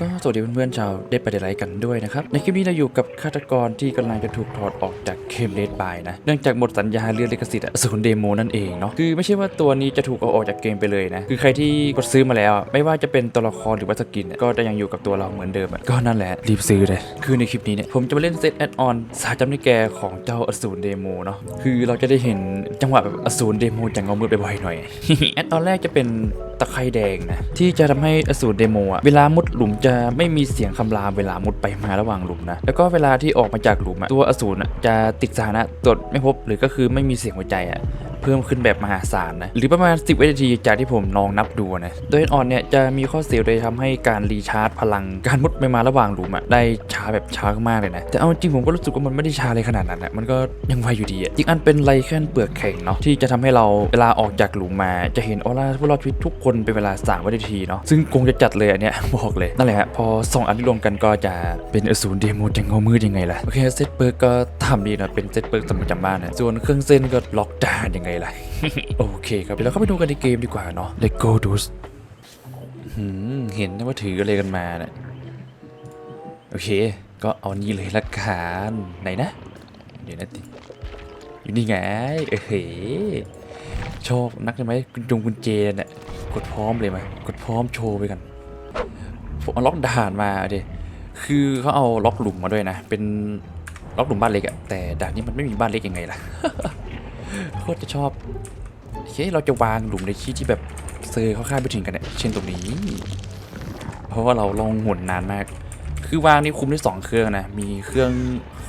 ก็สวัสดีเพื่อนๆชาวได้ไปเดไลกันด้วยนะครับ ในคลิปนี้เราอยู่กับฆาตกรที่กำลังจะถูกถอดออกจากเกมเลดบายนะ เนื่องจากหมดสัญญาเรื่องลิขสิทธิ์อสูรเดโมนั่นเองเนาะคือไม่ใช่ว่าตัวนี้จะถูกเอาออกจากเกมไปเลยนะ คือใครที่กดซื้อมาแล้ว ไม่ว่าจะเป็นตัวละครหรือว่าสกิน ก็จะยังอยู่กับตัวเราเหมือนเดิมอะก็นั่นแหละรีบซื้อเลย คือในคลิปนี้เนี่ยผมจะมาเล่นเซตแอดออนสาจำในแกของเจ้าอสูรเดโมเนาะคือเราจะได้เห็นจังหวะแบบอสูรเดโมจากเงามืดบ่อยๆหน่อยแอดออนแรกจะเป็นตะไคร่แดงนะที่จะทำให้อสูรเดโมอะเวลามุดหลุมจะไม่มีเสียงคำรามเวลามุดไปมาระหว่างหลุมนะ แล้วก็เวลาที่ออกมาจากหลุมตัวอสูรจะติดสถานะตรวจไม่พบหรือก็คือไม่มีเสียงหัวใจอะเพิ่มขึ้นแบบมหาศาลนะหรือประมาณ 10 วินาทีจากที่ผมลองนับดูนะโดยออนเนี่ยจะมีข้อเสียโดยทำให้การรีชาร์จพลังการมุดไปมาระหว่างหลุมอะได้ช้าแบบช้ามากเลยนะแต่เอาจริงผมก็รู้สึกว่ามันไม่ได้ช้าเลยขนาดนั้นนะมันก็ยังไวอยู่ดีอะอีกอันเป็นไลเคนเปลือกแข็งเนาะที่จะทำให้เราเวลาออกจากหลุมมาจะเห็นออร่าผู้รอดชีวิตทุกคนเป็นเวลา3วินาทีเนาะซึ่งคงจะจัดเลยอันเนี้ยบอกเลยนั่นแหละฮะ พอสองอันนี้รวมกันก็จะเป็นอสูรเดโมจะเงามืดยังไงล่ะ โอเคเซตเปิร์กก็ทำดีนะ เป็นเซตเปิร์กสำหรับจำบ้านนะ ส่วนเครื่องเส้นก็ล็อกดาวน์ยังไงล่ะ โอเคครับเดี๋ยวเราเข้าไปดูกันในเกมดีกว่าเนาะ Let's go d u s เห็นนะว่าถืออะไรกันมานะโอเค ก็เอานี่เลยละกันไหนนะ เดี๋ยวนะติอยู่นี่ไง เอ้ยชอบนักใช่ไหมกุญจงกุญเจเนี่ยกดพร้อมเลยไหมกดพร้อมโชว์ไปกัน ผมเอาล็อกด่านมาดิคือเขาเอาล็อกหลุมมาด้วยนะ เป็นล็อกหลุมบ้านเล็กอะแต่ด่านนี้มันไม่มีบ้านเล็กยังไงล่ะโคตรจะชอบเฮ้ยเราจะวางหลุมในที่ที่แบบเซอร์เขาคาดไปถึงกันเนี่ยเช่นตรงนี้ เพราะว่าเราลองหมุนนานมาก คือวางนี่คุมได้สองเครื่องนะ มีเครื่อง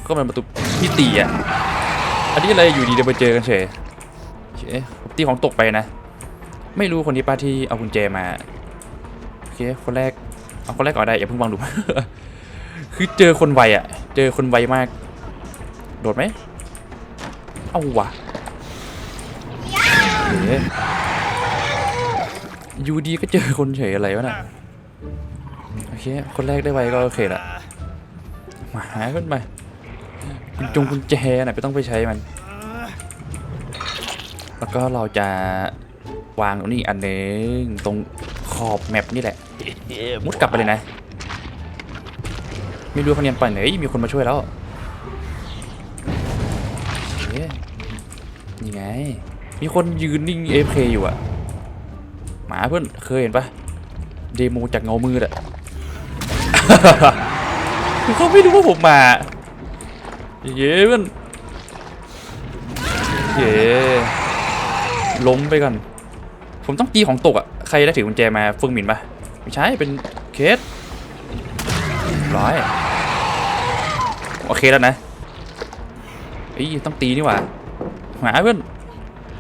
ก็เป็นประตูที่ตีอะ อันนี้อะไรอยู่ดีเดี๋ยวไปเจอกันเฉยโอเคตีของตกไปนะ ไม่รู้คนนี้ป้าที่เอากุญแจมา โอเค คนแรก เอาคนแรกก่อนได้อย่าเพิ่งวางหลุมคือเจอคนไวอะเจอคนไวมาก โดดไหมเอาวะอยู่ดีก็เจอคนเฉยอะไรวะน่ะโอเคคนแรกได้ไวก็โอเคละมาหาขึ้นไปกุญจงกุญแจน่ะไม่ต้องไปใช้มัน แล้วก็เราจะวางตรงนี้อันนึงตรงขอบแมปนี่แหละ มุดกลับไปเลยนะ ไม่รู้เขาเนียนไปไหนมีคนมาช่วยแล้วโอเคนี่ไง มีคนยืนนิ่ง AFK อยู่อะหมาเพื่อนเคยเห็นปะเดโมจากเงามืดอะคือเขาไม่รู้ว่าผมมาเย้เพื่อนเย้ล้มไปก่อน ผมต้องตีของตกอะใครได้ถือกุญแจมาเฟิงหมินปะ ไม่ใช่เป็นเคสร้อยโอเคแล้วนะเอ้ยต้องตีนี่หว่าหมาเพื่อน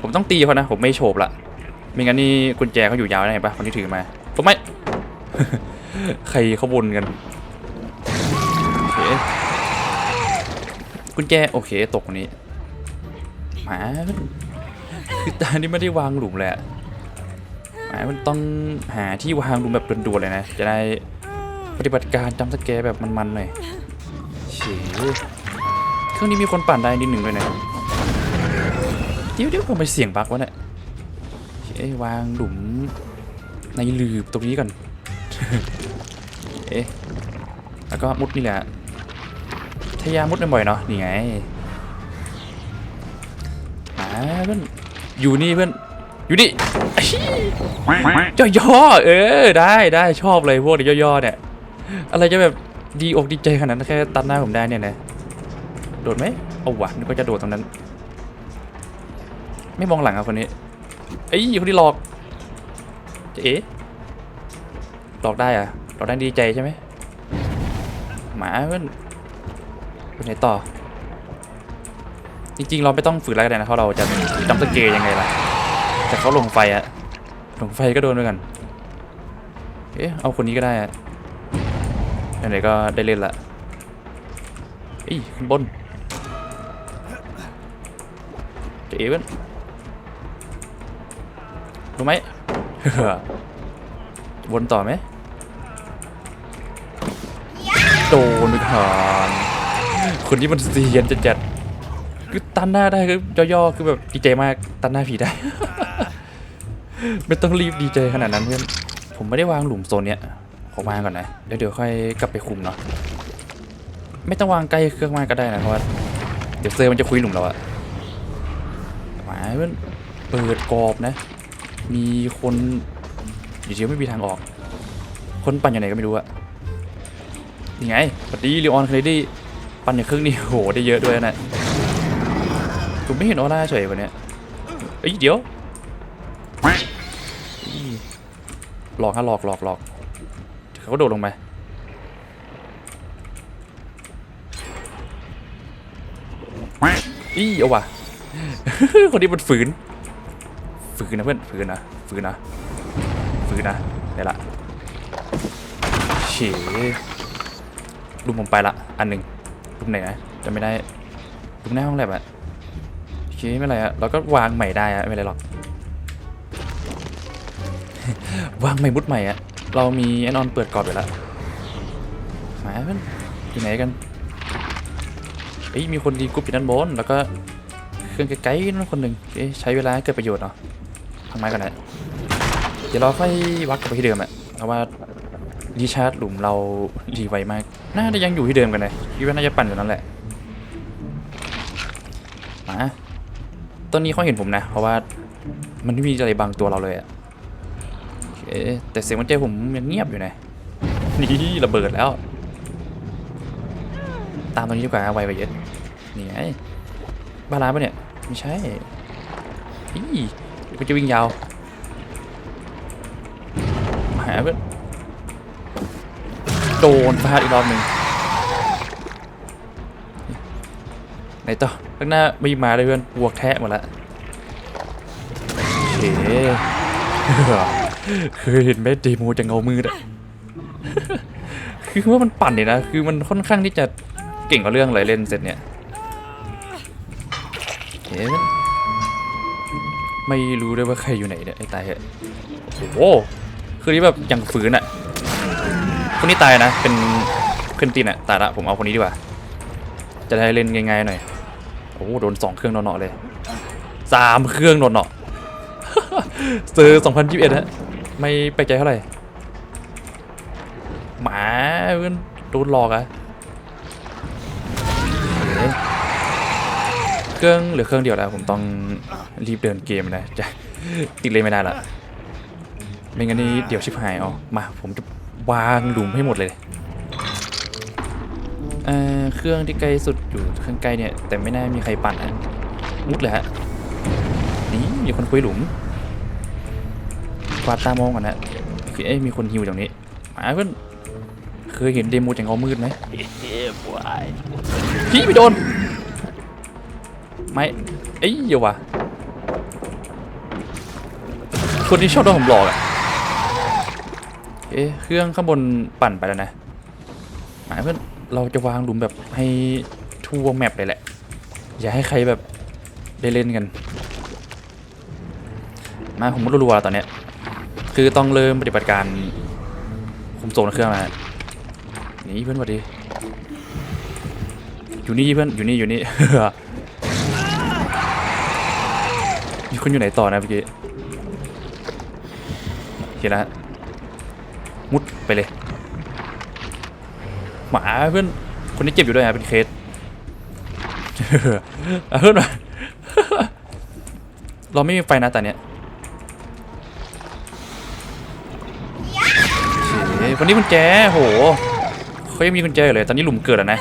ผมต้องตีเขานะ ผมไม่โฉบละไม่งั้นนี่กุญแจเขาอยู่ยาวได้ไงปะคนที่ถือมาผมไม่ใครเขาวนกันโอเคกุญแจโอเคตกนี้หมาคือตานี่ไม่ได้วางหลุมแหลย อะหมามันต้องหาที่วางหลุมแบบด่วนๆเลยนะ จะได้ปฏิบัติการจำสแกแบบมันๆหน่อยเฉยเครื่องนี้มีคนปั่นได้นิดหนึ่งด้วยนะเดี๋ยวเดี๋ยวทำไมเสียงบักวะเนี่ยเอ้วางหลุมในหลืบตรงนี้ก่อน เอ๊ะ แล้วก็มุดนี่แหละทยามุดบ่อยเนาะ นี่ไงหาเพื่อนอยู่นี่เพื่อน อยู่นี่ย่อย่อๆเออได้ได้ชอบเลยพวกนี้ย่อๆเนี่ย อะไรจะแบบดีอกดีใจขนาดนั้นแค่ตัดหน้าผมได้เนี่ยนะโดดไหมเอาวะนึกว่าจะโดดตรงนั้น ไม่มองหลังอะคนนี้เอ้ยคนที่หลอกจะเอ๊ะหลอกได้อะหลอกได้ดีใจใช่ไหมหมาเพื่อนไปไหนต่อจริงๆ เราไม่ต้องฝึกอะไรก็ได้นะเพราะเราจะจำสเกลยังไงล่ะ แต่เขาลงไฟอะลงไฟก็โดนด้วยกัน เอ๊ะ เอาคนนี้ก็ได้อะไหนๆก็ได้เล่นละอีขึ้นบนเจ๊เพื่อนรู้ไหมวนต่อไหมโดนไปก่อนคนที่มันเสียนจัดจัดๆคือตันหน้าได้คือย่อๆคือแบบดีใจมากตันหน้าผีได้ ไม่ต้องรีบดีใจขนาดนั้นเพื่อน ผมไม่ได้วางหลุมโซนเนี้ยขขอวางก่อนนะ เดี๋ยวเดี๋ยวค่อยกลับไปคุมเนาะ ไม่ต้องวางใกล้เครื่องมากก็ได้นะเพราะว่าเดี๋ยวเซอร์มันจะคุยหลุมเราอะหมายเพื่อนเปิดกรอบนะ มีคนอยู่เดียวไม่มีทางออก คนปั่นอยู่ไหนก็ไม่รู้อะนี่ไงปฏิลีออนเคลดี้ปั่นในเครื่องนี่โหได้เยอะด้วยนะผมไม่เห็นออร่าเฉยวันนี้เอ้ยเดี๋ยว หลอกฮะหลอกหลอกหลอกเขาก็โดดลงไปอีเอาวะคนนี้มันฝืน ฝืนนะเพื่อนฝืนนะฝืนนะฝืนนะได้ละเฉลุมผมไปละ อันหนึ่งลุมไหนนะจะไม่ได้ลุมหน้าห้องแลบอะโอเคไม่เป็นไรอะเราก็วางใหม่ได้อะไม่เป็นไรหรอก วางใหม่มุดใหม่อะเรามีแอนออนเปิดกรอบอยู่แล้วมาเพื่อนอยู่ไหนกันเอ้ยมีคนดีกรุ๊ปอยู่ด้านบนแล้วก็เครื่องไกลๆนั่นคนหนึ่งเอ๊ะใช้เวลาเกิดประโยชน์เนาะทำไม้กันนะเดี๋ยวเราค่อยวัดกลับไปที่เดิมอะเพราะว่ารีชาร์จหลุมเรารีไวมาก น่าจะยังอยู่ที่เดิมกันเลยคิดว่าน่าจะปั่นอยู่นั่นแหละมาตอนนี้เขาเห็นผมนะ เพราะว่ามันไม่มีอะไรบังตัวเราเลยอะ อเคแต่เสียงมันใจผมยังเงียบอยู่นะนี่ระเบิดแล้ว ตามตรงนี้ดีกว่าไวกว่าเยอะนี่ไงบาลานปะเนี่ยไม่ใช่อีก็จะวิ่งยาวหาเพื่อนโดนฟาดอีกรอบหนึ่งไหนต่อข้างหน้าไม่มาเลยเพื่อนบวกแทะหมดละโอเค เคยเห็นไหมเดโมจะเงามืดอะคือว่ามันปั่นเนี่ยนะ คือมันค่อนข้างที่จะเก่งกับเรื่องอะไรเล่นเสร็จเนี่ยเอ๊ะไม่รู้ด้วยว่าใครอยู่ไหนเนี่ยไอ้ตายเหอะโอ้โหคือนี่แบบยังฝืนอะคนนี้ตายนะ เป็นเพื่อนตีนอะตายละผมเอาคนนี้ดีกว่า จะได้เล่นง่ายๆหน่อย โอ้โหโดนสองเครื่องเนาะๆเลยสามเครื่องเนาะๆซื้อ2021ฮะ ไม่ไปลกใจเท่าไหร่ หมาเพื่อนโดนหลอกอะเครื่องเหลือเครื่องเดียวแล้วผมต้องรีบเดินเกมนะจะติดเลยไม่ได้ละไม่งั้นนี่เดี๋ยวชิบหายเอามาผมจะวางหลุมให้หมดเลยเอ่อเครื่องที่ใกลสุดอยู่เครื่องใกลเนี่ยแต่ไม่น่ามีใครปั่นนะมุดเลยฮะนี่มีคนคุยหลุม วาดตามองก่อนนะคือเอ้ยมีคนฮิวตรงนี้มาเพื่อนเคยเห็นเดโมจากเงามืดไหมพี่ไปโดนไม่เอ้ยเดี๋ยววะคนที่ชอบโดนผมหลอกอะเอ๊ะเครื่องข้างบนปั่นไปแล้วนะหมายเพื่อนเราจะวางหลุมแบบให้ทั่วแมปเลยแหละ อย่าให้ใครแบบได้เล่นกัน มาผมก็รัวๆแล้วตอนเนี้ย คือต้องเริ่มปฏิบัติการคุมโซนเครื่องแล้วนะนี่เพื่อนสวัสดี อยู่นี่เพื่อนอยู่นี่อยู่นี่มีคนอยู่ไหนต่อนะเมื่อกี้เห็นแล้วฮะมุดไปเลย หมาเพื่อนคนนี้เจ็บอยู่ด้วยนะเป็นเคสเอาเพื่อนมาเราไม่มีไฟนะแตอนเนี้ย คนนี้กุญแจโหเขายังมีกุญแจอยู่เลย ตอนนี้หลุมเกิดแล้วนะ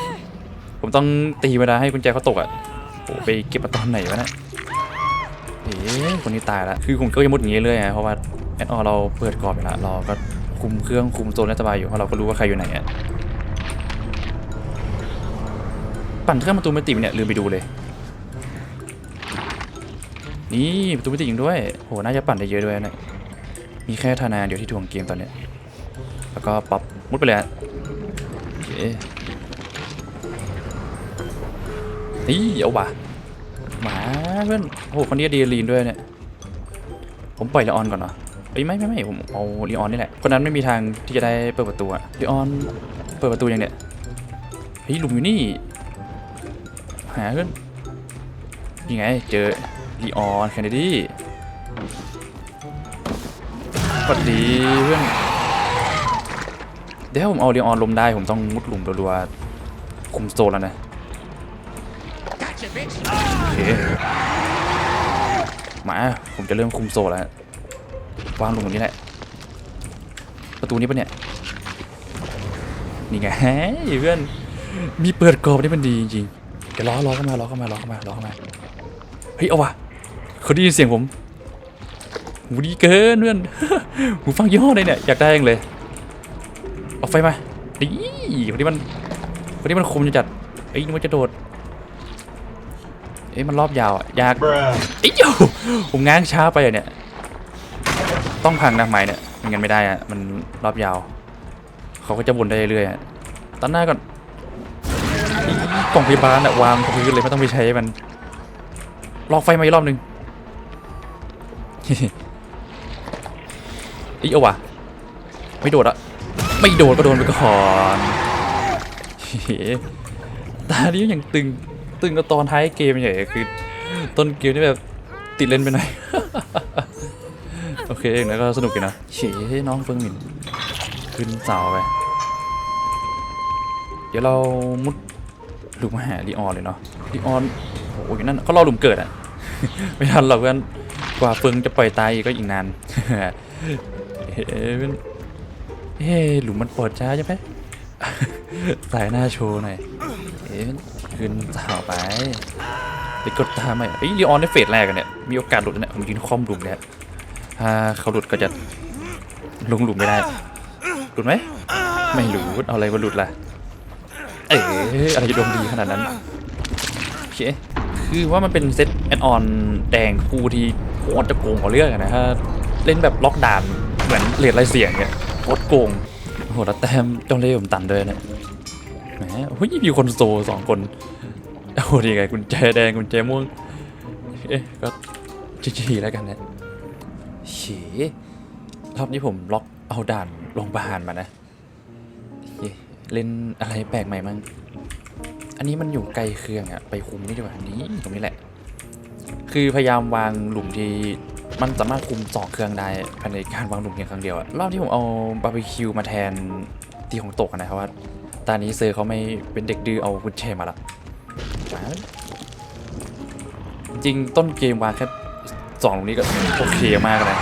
ผมต้องตีเวลาให้กุญแจเขาตกอะโอ้ไปเก็บมาตอนไหนวะเนะเอ๊ะคนนี้ตายละคือผมก็ยังมุดอย่างนี้เรื่อยๆเพราะว่าแอดออเราเปิดกรอบไปละเราก็คุมเครื่องคุมโซนได้สบายอยู่เพราะเราก็รู้ว่าใครอยู่ไหนอะปั่นเครื่องประตูไม่ติดเนี่ยลืมไปดูเลย นี่ประตูไม่ติดจริงด้วยโหน่าจะปั่นได้เยอะด้วยนะมีแค่ธนาเดียวที่ถ่วงเกมตอนเนี้ย แล้วก็ป๊อปมุดไปเลยฮะโอเคนี่เอาว่ะหมาเพื่อนโอ้โหคนนี้ดีลีนด้วยเนี่ยผมปล่อยเลออนก่อนเนาะเอ้ยไม่ไม่ไม่ผมเอาลีออนนี่แหละคนนั้นไม่มีทางที่จะได้เปิดประตูอะลีออนเปิดประตูยังเนี่ยเฮ้ยหลุมอยู่นี่หาเพื่อนยังไงเจอลีออนแคนดี้สวัสดีเพื่อน ดี๋ยวถ้าผมเอาเรียงออนลมได้ผมต้องมุดหลุมรัวๆคุมโซนแล้วนะโอเคมาผมจะเริ่มคุมโซนแล้ววางลงตรงนี้แหละ ประตูนี้ปะเนี่ย นี่ไงเพื่อน มีเปิดกรอบนี่มันดีจริงๆเดี๋ยวล้อล้อเข้ามาล้อเข้ามาล้อเข้ามาล้อเข้ามา เฮ้ยเอาวะเขาได้ยินเสียงผมหูดีเกินเพื่อนหูฟังยี่ห้อไหนเนี่ยอยากได้เองเลย เอาไฟมาดีคนนี้มันคนนี้มันคมจะจัดเอ้ยนึกว่าจะโดดเอ้ยมันรอบยาวอะยากเอ้ยโยผมง้างช้าไปอะเนี่ย ต้องพังนะไม้เนี่ยมันกันไม่ได้อะมันรอบยาว เขาก็จะวนได้เรื่อยๆอะตัดหน้าก่อนกล่องพยาบาลอะวางพื้นเลยไม่ต้องไปใช้มันลอกไฟมาอีกรอบหนึ่งอีเอาวะไม่โดดอะ ไม่โดดก็โดนไปก่อนเฮ้ตานี้ยังตึงตึงก็ตอนท้ายเกมใหญ่คือ ต้นเกมนี่แบบติดเล่นไปหน่อยโอเคเองแล้วก็สนุกดีนะเฉยน้องเฟิงหมินขึ้นเสาไป เดี๋ยวเรามุดหลุมมาหาลีออนเลยเนาะลีออนโอ้โหอยู่นั่นเขารอหลุมเกิดอะ ไม่ทันหรอกเพื่อนกว่าเฟิงจะปล่อยตายก็อีกนานเฮ้ย เอนเฮ้หลุมมันปลอดช้าใช่ไหมสายหน้าโชว์หน่อยเอ๊ะขึ้นสาไปไปกดตามไหมเอ้ยลีออนในเฟสแรกกันเนี่ยมีโอกาสหลุดนะเนี่ยผมยืนคอมหลุมเนี่ยถ้าเขาหลุดก็จะลงหลุมไม่ได้หลุดไหมไม่หลุดเอาอะไรมาหลุดล่ะเอ๋อะไรจะดวงดีขนาดนั้นโอเคคือว่ามันเป็นเซตแอดออนแดงกูที่โคตรจะโกงกว่าเรื่องอะนะถ้าเล่นแบบล็อกดานเหมือนเลดไรเสียงเนี่ย คตรโกงโอ้โหแล้วแต้มจ้องเล่ผมตันด้วยเนี่ยแหมเฮ้ยมีคนโซสองคนโอ้โหดีไงกุญแจแดงกุญแจม่วงเอ๊ะก็จีๆแล้วกันนะเฉรอบนี้ผมล็อกเอาด่านลงประหารมานะเย้เล่นอะไรแปลกใหม่มั้งอันนี้มันอยู่ไกลเครื่องอะไปคุมนี่ดีกว่านี้ตรงนี้แหละ คือพยายามวางหลุมที่ มันสามารถคุมสองเครื่องได้ภายในการวางหลุมเพียงครั้งเดียวอะรอบที่ผมเอาบาร์บีคิวมาแทนที่ของตกนะครับว่าตอนนี้เซอร์เขาไม่เป็นเด็กดื้อเอากุญแจมาละมาลยจริงต้นเกมวางแค่สองตรงนี้ก็โอเคมากเลย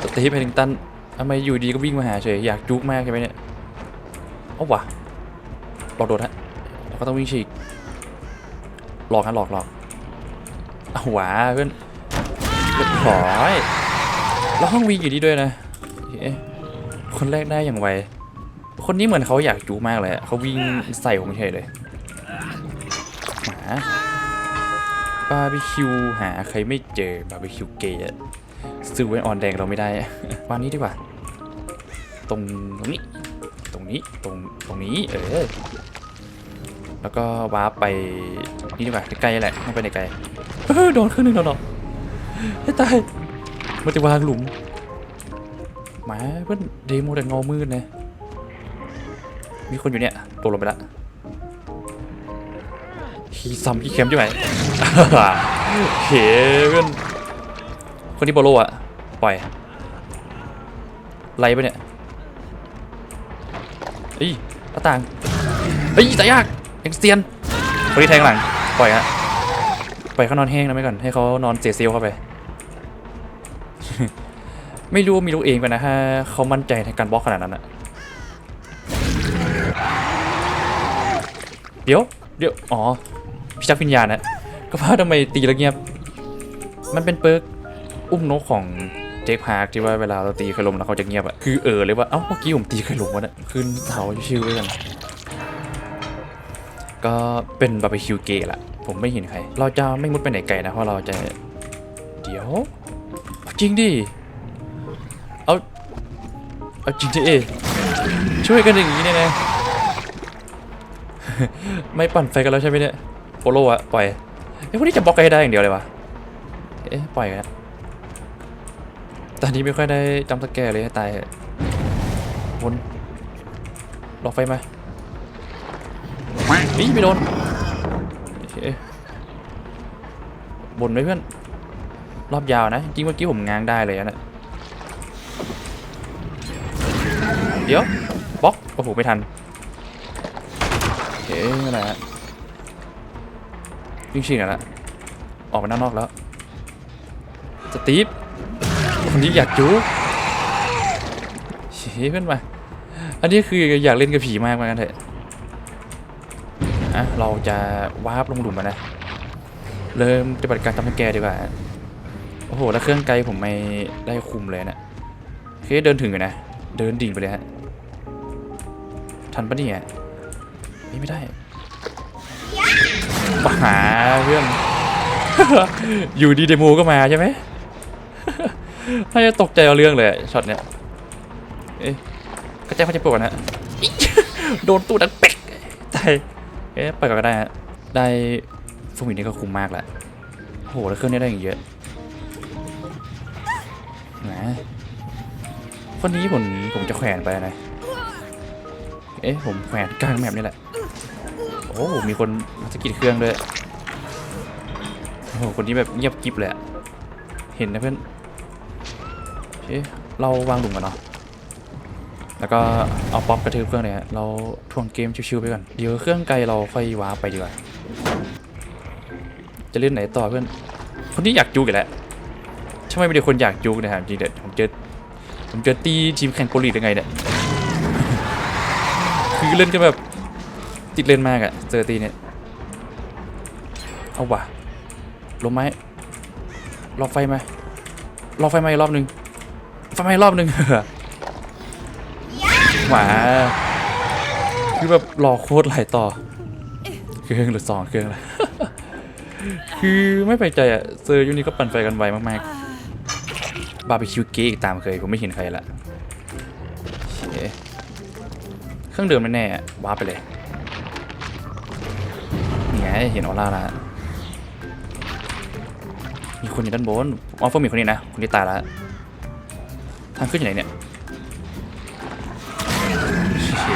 สตีฟเพลิงตันทำไมอยู่ดีก็วิ่งมาหาเฉยอยากจุกมากใช่ไหมเนี่ยเอาวะหลอกโดดฮะแล้วก็ต้องวิ่งฉีกหลอกฮะหลอกหลอกเอาหวาเพื่อน เรียบร้อยแล้วห้องวิ่งอยู่นี่ด้วยนะคนแรกได้อย่างไว คนนี้เหมือนเขาอยากจูมากเลยเขาวิ่งใส่ผมเฉยเลยหมาบาร์บีคิวหาใครไม่เจอบาร์บีคิวเกย์ซื้อไว้ออนแดงเราไม่ได้วางนี้ดีกว่า ตรงตรงนี้ ตรงนี้ตรงตรงนี้เออแล้วก็วาร์ปไปนี่ดีกว่าใกล้แหละไม่ไปไหนไกลโดนขึ้นหนึ่งโดนหรอก ให้ตายมันจะวางหลุมหมาเพื่อนเดโมแต่เงามืดนะมีคนอยู่เนี่ยตกลงไปละขี่ซ้ำขี่เข็มจังไงเฮ้เพื่อนคนที่โบโลอะปล่อยไล่ไปะเนี่ยเอ้ยหน้าต่างเฮ้ยแต่ยากเอ็กเซียนคนที่แทงหลังปล่อยฮะปล่อยเขานอนแห้งนะไม่ก่อนให้เขานอนเสียเซลเข้าไป ไม่รู้มีลูกเองกันะถ้าเขามั่นใจในการบล็อกขนาดนั้นอะเดี๋ยว เดี๋ยว อ๋อพิชักวิญญาณนะก็ว่าทำไมตีแล้วเงียบ มันเป็นเปิร์กอุ้มนกของเจคพาร์คที่ว่าเวลาเราตีเคยลมแล้วเขาจะเงียบอะคือเออเลยว่า เอ้าเมื่อกี้ผมตีเคยลมวะเนี่ยขึ้นเสาชิวๆไว้กันก็เป็นบาร์บีคิวเกย์ละผมไม่เห็นใคร เราจะไม่มุดไปไหนไกลนะเพราะเราจะ เดี๋ยว จริงดิ เอาจริงดิเอช่วยกันอย่างนี้เนี่ยนะไม่ปั่นไฟกันแล้วใช่ไหมเนี่ยโปโลอะปล่อยไอ้พวกนี้จะบล็อกกันให้ได้อย่างเดียวเลยวะเอ๊ะปล่อยกันตอนนี้ไม่ค่อยได้จำสแกร์เลยให้ตายเถอะวนหลอกไฟมานี่ไม่โดนบนไว้เพื่อน รอบยาวนะ จริงเมื่อกี้ผมง้างได้เลยนะ เดี๋ยวบล็อกโอ้โหไม่ทันเอ๊ะอะไรฮะวิ่งชิงกันละออกไปด้านนอกแล้วสตีฟคนนี้อยากจูเฮ้ยเพื่อนมาอันนี้คืออยากเล่นกับผีมากเหมือนกันเถอะอะเราจะวาร์ปลงหลุมมานะเริ่มปฏิบัติการทำให้แกดีกว่าโอ้โหแล้วเครื่องไกลผมไม่ได้คุมเลยนะโอเคเดินถึงอยู่นะ เดินดิ่งไปเลยฮะ ทันปะเนี่ยเฮ้ยไม่ได้มาหาเพื่อน อยู่ดีเดโมก็มาใช่ไหมน่าจะตกใจเอาเรื่องเลยช็อตเนี้ยเอ๊ะกระจายพระเจ้าปวดนะโดนตู้ดันเป็กตายเอ๊ะไปก่อนก็ได้ฮะได้ฟูมินี่ก็คุ้มมากแหละโอ้โหแล้วเครื่องนี้ได้อย่างเยอะนะคนนี้ผมผมจะแขวนไปนะเอ๊ะผมแขวนกลางแมปนี่แหละ โอ้มีคนมาสะกิดเครื่องด้วย โอ้คนนี้แบบเงียบกิบเลยอะเห็นนะเพื่อนเอ๊ะเราวางหลุมกันเนาะแล้วก็เอาป๊อปกระทืบเครื่องเลยฮะเราทวงเกมชิวๆไปก่อน เดี๋ยวเครื่องไกลเราค่อยวาร์ปไปดีกว่า จะเล่นไหนต่อเพื่อน คนนี้อยากจูกอีกแล้วทำไมไม่ได้คนอยากจูกนะครับจริงเด็ดผมเจอผมเจอตีทีมแข่งโปรลีกยังไงเนี่ย คือเล่นกันแบบติดเล่นมากอะเจอตีเนี่ย เอาว่ะลมไหมรอไฟไหมรอไฟไหมอีกรอบหนึ่งไฟไหมรอบหนึ่งหมาคือแบบรอโคตรหลายต่อ เครื่องหรือสองเครื่องละคือไม่ไปใจอะเซอยุคนี้ก็ปั่นไฟกันไวมากๆบาร์บีคิวเก๊อีกตามเคยผมไม่เห็นใครละ เครื่องเดิมแน่ๆว้าร์ปไปเลยนี่ไงเห็นออร่าแล้วมีคนอยู่ด้านบนออฟเฟอร์มีคนนี้นะ คนที่ตายแล้วทางขึ้นอยู่ไหนเนี่ย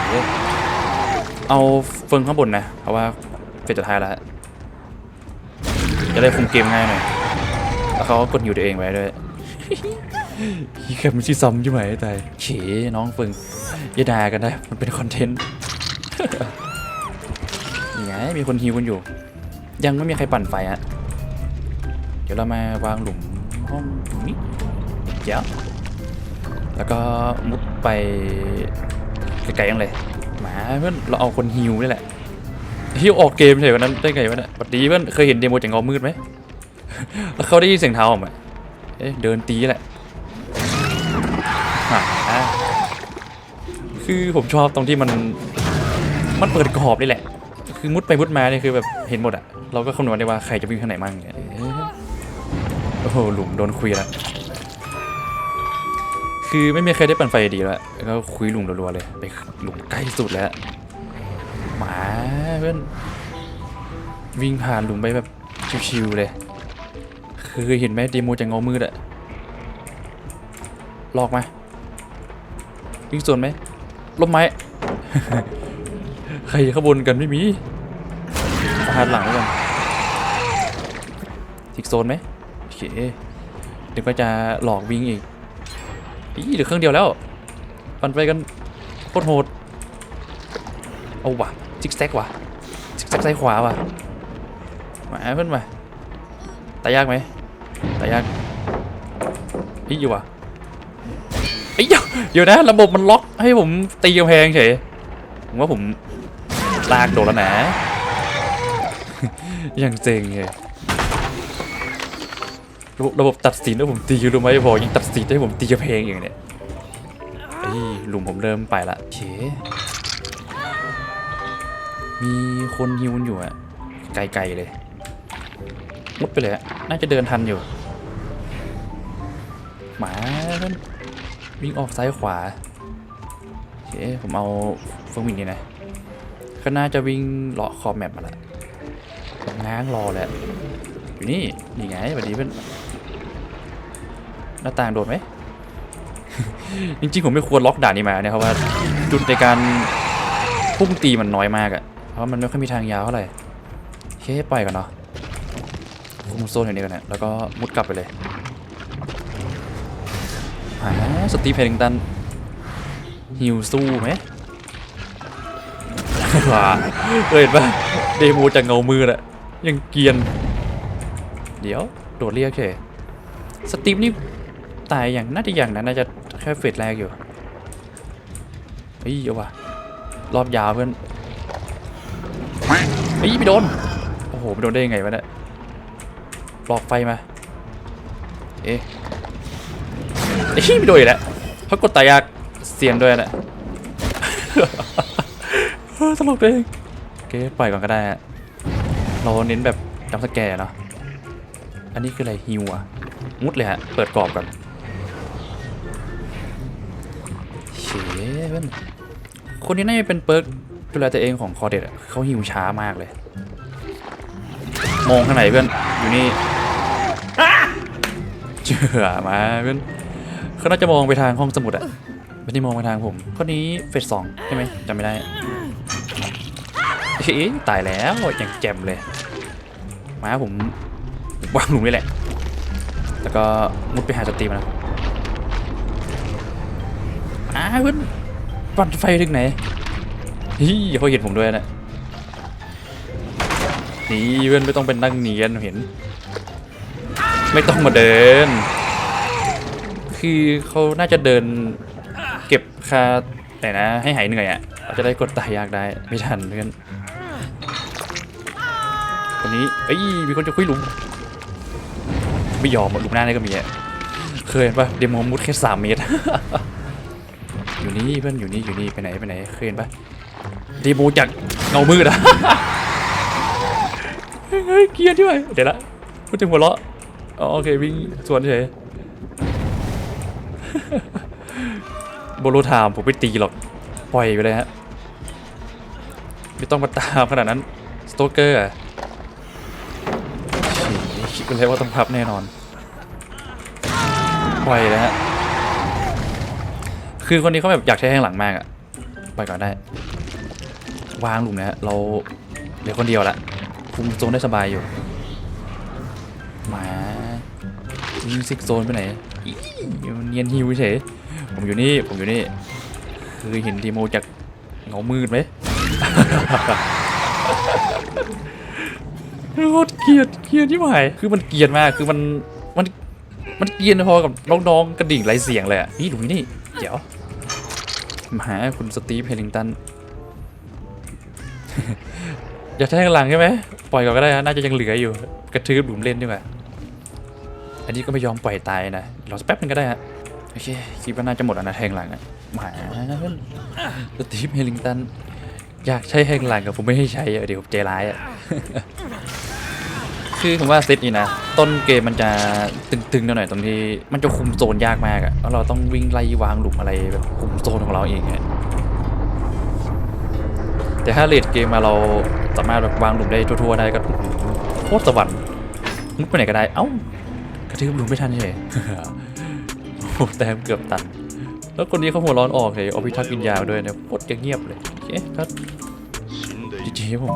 เคเอาเฟิงข้างบนนะ เพราะว่าเฟสสุดท้ายแล้ว จะได้คุมเกมง่ายหน่อย แล้วเขากดอยู่ตัวเองไว้ด้วยฮีแคมมันชื่อซ้ำใช่ไหมแตายเขน้องเฟิง อย่าด่ากันนะมันเป็นคอนเทนต์นี่ไงมีคนฮิวกันอยู่ ยังไม่มีใครปั่นไฟฮะเดี๋ยวเรามาวางหลุมห้องนี้เดี๋ยวแล้วก็มุดไปไกลๆยังเลยหมาเพื่อนเราเอาคนฮิวนี่แหละฮิวออกเกมเฉยวันนั้นได้ไงวะเนี่ยปฏิเพื่อนเคยเห็นเดโมจากเงามืดไหมแล้วเขาได้ยินเสียงเท้าออกมาเอ๊ะเดินตีแหละ คือผมชอบตรงที่มันมันเปิดกรอบนี่แหละ คือมุดไปมุดมาเนี่ยคือแบบเห็นหมดอะเราก็คำนวณได้ว่าใครจะวิ่งทางไหนมั่งเนี่ยโอ้โหหลุมโดนคุยแล้วคือไม่มีใครได้ปั่นไฟดีแล้วแล้วก็คุยหลุมรัวๆเลยไปหลุมใกล้สุดแล้วหมาเพื่อนวิ่งผ่านหลุมไปแบบชิวๆเลย คือเห็นไหมเดโมจากงามืดอะหลอกไหมวิ่งสวนไหม ล้มไหมใครขบวนกันไม่มีฟาดหลังก่อนทิกโซนไหมโอเคเดี๋ยวก็จะหลอกวิ่งอีกอีเหลือเครื่องเดียวแล้วปั่นไปกันโคตรโหดเอาว่ะซิกแซกว่ะซิกแซกซ้ายขวาว่ะมาเพื่อนมาตายยากไหมตายยากเฮ้ยอยู่ว่ะอ้ยเดี๋ยวเดี๋ยวนะ ระบบมันล็อก ให้ผมตีกำแพงเฉยผมว่าผมลากโดดแล้วนะยังเจ๋งเลยระบบระบบตัดสินว่าผมตีรู้ไหมพอยังตัดสินให้ผมตีกำแพงอย่างเนี้ยเอ้หลุมผมเริ่มไปละโอเคมีคนฮิวอยู่อะไกลๆเลยมุดไปเลยน่าจะเดินทันอยู่ หมาวิ่งออกซ้ายขวา เคผมเอาเฟิร์มิงนี่นะ ก็น่าจะวิ่งเลาะขอบแมปมาละผมง้างรอแหล้วอยู่นี่นี่ไงสวัสดีเพื่อนหน้าต่างโดดไหม จริงๆ ผมไม่ควรล็อกด่านนี้มาเนี่ยเพราะว่าจุดในการพุ่งตีมันน้อยมากอะเพราะมันไม่ค่อยมีทางยาวเท่าไหร่เคปล่อยกันเนาะคุมโซนอย่างนี้กันนะแล้วก็มุดกลับไปเลยหาสตีฟเพลิงตัน ฮิวสู้ไหมเคยเห็นปะเดโมจากเงามืออะยังเกียน เดี๋ยว โดดเรียกเฉยสตีฟนี่ตายอย่างน่าจะอย่างนั้นน่าจะแค่เฟสแรกอยู่เฮ้ยเอาวะรอบยาวเพื่อนเฮ้ยไปโดน โอ้โหไปโดนได้ยังไงวะเนี่ยปลอกไฟมา เอ๊ะเอ้ยไม่โดนอีกแล้วเขากดตายยาก เสียนด้วยนะเออตลกเองโอเคปล่อยก่อนก็ได้ฮะเราเน้นแบบจำสแกร์เนาะอันนี้คืออะไรฮิวอะมุดเลยฮะ เปิดกรอบก่อนเชเว้นคนนี้น่าจะเป็นเปิร์กดูแลตัวเองของคอเด็ดเขาฮิวช้ามากเลย มองข้างไหนเพื่อน อยู่นี่เจือมาเพื่อนเขาน่าจะมองไปทางห้องสมุดอะ ไม่ได้มองไปทางผมคนนี้เฟสสองใช่ไหมจำไม่ได้เฮ้ยตายแล้วอย่างแจ่มเลย มาผมวางหลุมนี่แหละ แล้วก็มุดไปหาสตรีมนะอ้าเพื่อนปั่นไฟถึงไหนฮี่เขาเห็นผมด้วยนะนี่เพื่อนไม่ต้องเป็นนั่งเนียนเห็น ไม่ต้องมาเดิน คือเขาน่าจะเดิน คาไหนนะ ให้หายเหนื่อยอะเราจะได้กดตายยากได้ ไม่ทันเพื่อนคนนี้เอ้ยมีคนจะคุยหลุม ไม่ยอมหลุมหน้านี่ก็มีอะเคยเห็นปะเดโมมุดแค่สามเมตร อยู่นี่เพื่อนอยู่นี่อยู่นี่ไปไหนไปไหนเคยเห็นปะเดโมจากเงามืดอะเฮ้ยเกียร์ด้วยเดี๋ยวละพูดถึงหัวเราะโอเควิ่งสวนเฉย โบโลถามผมไม่ตีหรอก ปล่อยไปเลยฮะ ไม่ต้องมาตามขนาดนั้น สโตเกอร์ฉีคิดไปแล้วว่าต้องพับแน่นอน ปล่อยเลยฮะ คือคนนี้เขาแบบอยากใช้แข้งหลังมากอะปล่อยก่อนได้ วางหลุมนะฮะ เราเหลือคนเดียวละคุมโซนได้สบายอยู่ มายิงซิกโซนไปไหนเนียนฮิวเฉย ผมอยู่นี่ผมอยู่นี่คือเห็นดีโมจากเงามืดไหมโคตรเกลียดเกลียดที่หายคือมันเกลียดมากคือมันมันมันเกลียดพอกับน้องๆกระดิ่งไรเสียงเลยอะนี่ดูนี่เดี๋ยวมาหาคุณสตีฟเฮลิงตันอยากแทงหลังใช่ไหมปล่อยก่อนก็ได้นะน่าจะยังเหลืออยู่ กระทืบหลุมเล่นดีกว่าอันนี้ก็ไม่ยอมปล่อยตายนะรอสักแป๊บนึงก็ได้ฮะ โอเคคิดว่าน่าจะหมดแล้วนะแทงหลังอะหมาสตีฟเฮลิงตัน อยากใช้แทงหลังกับผมไม่ให้ใช้อะเดี๋ยวผมใจร้ายอะคือผมว่าเซตนี้นะ ต้นเกมมันจะตึงๆหน่อยตรงที่มันจะคุมโซนยากมากอะแล้วเราต้องวิ่งไล่วางหลุมอะไรแบบคุมโซนของเราเองอะแต่ถ้าเลดเกมมาเราสามารถแบบวางหลุมได้ทั่วๆได้ก็โคตรสวรรค์มุดไปไหนก็ได้ เอ้ากระทืบหลุมไม่ทันเฉย หแต้มเกือบตัน แล้วคนนี้เขาหัวร้อนออกเลยเอาพิทักษ์วิญญาณมาด้วยเนี่ยโคตรจะเงียบเลยโอเคก็จีจีผม